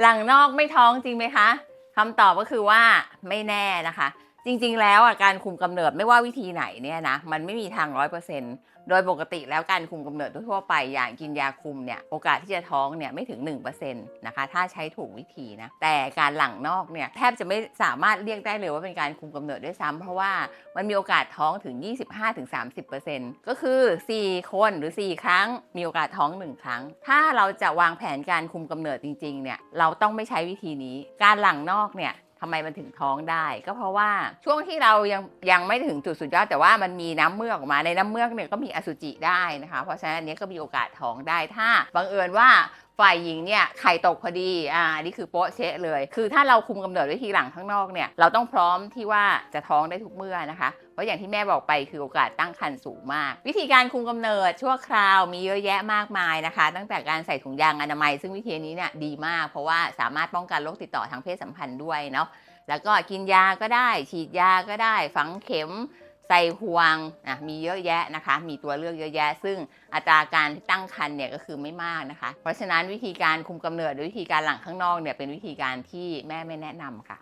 หลังนอกไม่ท้องจริงไหมคะคำตอบก็คือว่าไม่แน่นะคะ จริงๆ แล้วอะการคุมกำเนิดไม่ว่าวิธีไหนเนี่ยนะมันไม่มีทางร้อยเปอร์เซ็นต์โดยปกติแล้วการคุมกำเนิดทั่วไปอย่างกินยาคุมเนี่ยโอกาสที่จะท้องเนี่ยไม่ถึง1%นะคะถ้าใช้ถูกวิธีนะแต่การหลังนอกเนี่ยแทบจะไม่สามารถเรียกได้เลยว่าเป็นการคุมกำเนิดด้วยซ้ำเพราะว่ามันมีโอกาสท้องถึง 25-30%ก็คือ 4 คนหรือ 4 ครั้ง มีโอกาสท้อง 1 ครั้ง ถ้าเราจะวางแผนการคุมกำเนิดจริงๆเนี่ยเราต้องไม่ใช้วิธีนี้ การหลังนอกเนี่ย ทำไมมันถึงท้องได้ ก็เพราะว่าช่วงที่เรายังยังไม่ถึงจุดสุดยอดแต่ว่ามันมีน้ำเมือกออกมาในน้ำเมือกเนี่ยก็มีอสุจิได้นะคะ เพราะฉะนั้นอันนี้ก็มีโอกาสท้องได้ถ้าบังเอิญว่า ฝ่ายหญิงเนี่ยไข่ตกพอดี อ่า นี่คือโป๊ะเชะเลย คือถ้าเราคุมกำเนิดวิธีหลังข้างนอกเนี่ย เราต้องพร้อมที่ว่าจะท้องได้ทุกเมื่อนะคะ เพราะอย่างที่แม่บอกไปคือโอกาสตั้งครรภ์สูงมาก วิธีการคุมกำเนิดชั่วคราวมีเยอะแยะมากมายนะคะ ตั้งแต่การใส่ถุงยางอนามัย ซึ่งวิธีนี้เนี่ยดีมาก เพราะว่าสามารถป้องกันโรคติดต่อทางเพศสัมพันธ์ด้วยเนาะ แล้วก็กินยาก็ได้ ฉีดยาก็ได้ ฝังเข็ม ใส่ห่วงนะมีเยอะแยะนะคะ มีตัวเลือกเยอะแยะ ซึ่งอัตราการที่ตั้งครรภ์เนี่ยก็คือไม่มากนะคะ เพราะฉะนั้นวิธีการคุมกำเนิดหรือวิธีการหลังข้างนอกเนี่ยเป็นวิธีการที่แม่ไม่แนะนำค่ะ